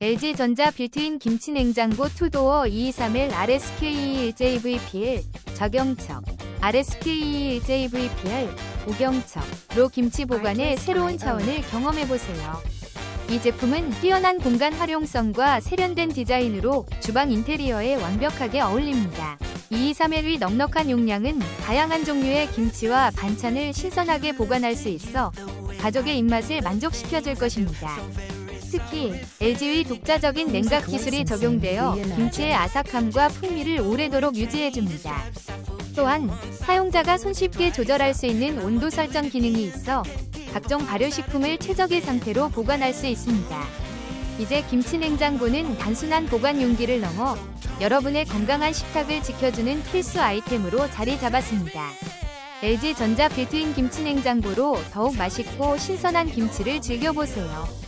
LG전자 빌트인 김치냉장고 투도어 223L RSK21JVPL 저경척 RSK21JVPL 오경척로 김치 보관의 새로운 차원을 경험해보세요. 이 제품은 뛰어난 공간 활용성과 세련된 디자인으로 주방 인테리어에 완벽하게 어울립니다. 223L의 넉넉한 용량은 다양한 종류의 김치와 반찬을 신선하게 보관할 수 있어 가족의 입맛을 만족시켜줄 것입니다. 특히 LG의 독자적인 냉각 기술이 적용되어 김치의 아삭함과 풍미를 오래도록 유지해줍니다. 또한 사용자가 손쉽게 조절할 수 있는 온도 설정 기능이 있어 각종 발효식품을 최적의 상태로 보관할 수 있습니다. 이제 김치 냉장고는 단순한 보관 용기를 넘어 여러분의 건강한 식탁을 지켜주는 필수 아이템으로 자리 잡았습니다. LG전자 빌트인 김치 냉장고로 더욱 맛있고 신선한 김치를 즐겨보세요.